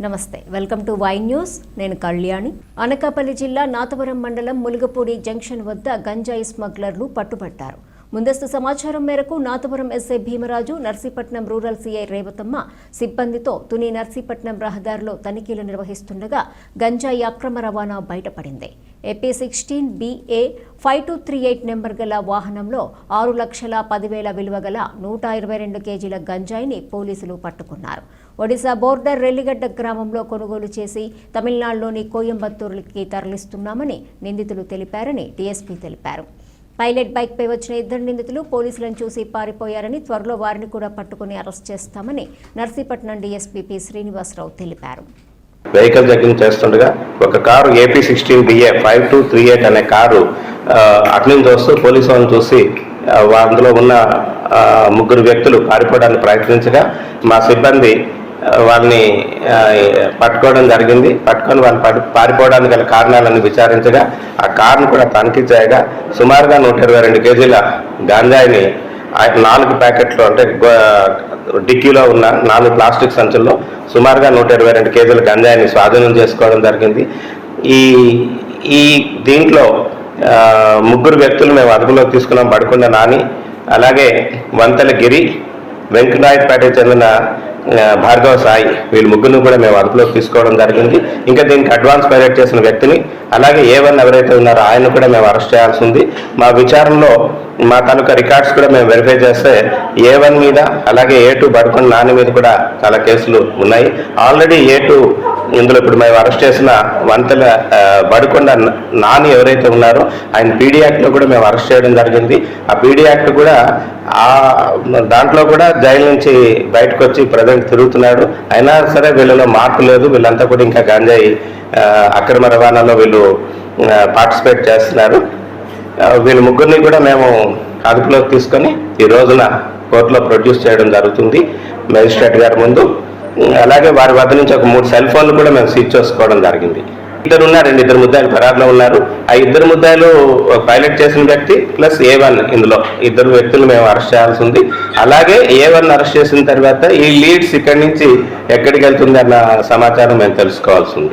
నమస్తే. Welcome to Y news. నేను కళ్యాణి. అనకాపల్లి జిల్లా నాతవరం మండలం ములుగపూడి జంక్షన్ వద్ద గంజాయి స్మగ్లర్లు పట్టుబట్టారు. ముందస్తు సమాచారం మేరకు Nathavaram SI Bhimaraju Narsipatnam rural CI Revathamma సిబ్బందితో తుని నర్సీపట్నం రహదారిలో తనిఖీలు నిర్వహిస్తుండగా గంజాయి అక్రమ రవాణా బయటపడింది. AP sixteen BA five two three eight number గల వాహనంలో ఆరు లక్షల పదివేల విలువ గల నూట ఇరవై రెండు కేజీల గంజాయిని పోలీసులు పట్టుకున్నారు. ఒడిశా బోర్డర్ రెల్లిగడ్డ గ్రామంలో కొనుగోలు చేసి తమిళనాడులోని కోయంబత్తూరుకి తరలిస్తున్నామని నిందితులు తెలిపారని డీఎస్పీ తెలిపారు. పైలట్ బైక్పై వచ్చిన ఇద్దరు నిందితులు పోలీసులను చూసి పారిపోయారని త్వరలో వారిని కూడా పట్టుకుని అరెస్ట్ చేస్తామని నర్సీపట్నం డీఎస్పీ శ్రీనివాసరావు తెలిపారు. వెహికల్ చెకింగ్ చేస్తుండగా ఒక car AP sixteen BA five two three eight అనే కారు అటు నుంచి వస్తూ పోలీసు వాళ్ళని చూసి అందులో ఉన్న ముగ్గురు వ్యక్తులు పారిపోవడానికి ప్రయత్నించగా మా సిబ్బంది వాళ్ళని పట్టుకోవడం జరిగింది. పట్టుకొని వాళ్ళు పడి పారిపోవడానికి గల కారణాలను విచారించగా ఆ కారును కూడా తనిఖీ చేయగా సుమారుగా నూట ఇరవై రెండు కేజీల గాంజాయిని నాలుగు ప్యాకెట్లు అంటే డిక్కీలో ఉన్న నాలుగు ప్లాస్టిక్ సంచుల్లో సుమారుగా నూట ఇరవై రెండు కేజీల గంజాయిని స్వాధీనం చేసుకోవడం జరిగింది. ఈ ఈ దీంట్లో ముగ్గురు వ్యక్తులు మేము అదుపులోకి తీసుకున్నాం బడుకొండ నాని అలాగే వంతల గిరి వెంకటరాయపేటకు చెందిన భార్గవ సాయి వీళ్ళు ముగ్గురిని కూడా మేము అదుపులోకి తీసుకోవడం జరిగింది. ఇంకా దీనికి అడ్వాన్స్ పైలట్ చేసిన వ్యక్తిని అలాగే ఏ వన్ ఎవరైతే ఉన్నారో ఆయన కూడా మేము అరెస్ట్ చేయాల్సి ఉంది. మా విచారణలో మా తాలూకా రికార్డ్స్ కూడా మేము వెరిఫై చేస్తే ఏ వన్ మీద అలాగే ఏ టూ బడుకొని నాని మీద కూడా చాలా కేసులు ఉన్నాయి. ఆల్రెడీ ఏ టూ ఇందులో ఇప్పుడు మేము అరెస్ట్ చేసిన వంతల బడుకొండ నాని ఎవరైతే ఉన్నారో ఆయన పీడీ యాక్ట్లో కూడా మేము అరెస్ట్ చేయడం జరిగింది. ఆ పీడీ యాక్ట్ కూడా ఆ దాంట్లో కూడా జైలు నుంచి బయటకు వచ్చి ప్రజెంట్ తిరుగుతున్నాడు. అయినా సరే వీళ్ళలో మార్పు లేదు. వీళ్ళంతా కూడా ఇంకా గంజాయి అక్రమ రవాణాలో వీళ్ళు పార్టిసిపేట్ చేస్తున్నారు. వీళ్ళ ముగ్గురిని కూడా మేము అదుపులోకి తీసుకొని ఈ రోజున కోర్టులో ప్రొడ్యూస్ చేయడం జరుగుతుంది మేజిస్ట్రేట్ గారి ముందు. అలాగే వారి వద్ద నుంచి ఒక మూడు సెల్ ఫోన్లు కూడా మేము సీజ్ చేసుకోవడం జరిగింది. ఇద్దరు ఉన్నారండి ఇద్దరు ముద్దాయిలు ఫరార్లో ఉన్నారు. ఆ ఇద్దరు ముద్దాయిలు పైలట్ చేసిన వ్యక్తి ప్లస్ ఏ వన్ ఇందులో. ఇద్దరు వ్యక్తులు మేము అరెస్ట్ చేయాల్సి ఉంది. అలాగే ఏ వన్ అరెస్ట్ చేసిన తర్వాత ఈ లీడ్స్ ఇక్కడి నుంచి ఎక్కడికి వెళ్తుంది అన్న సమాచారం మేము తెలుసుకోవాల్సి ఉంది.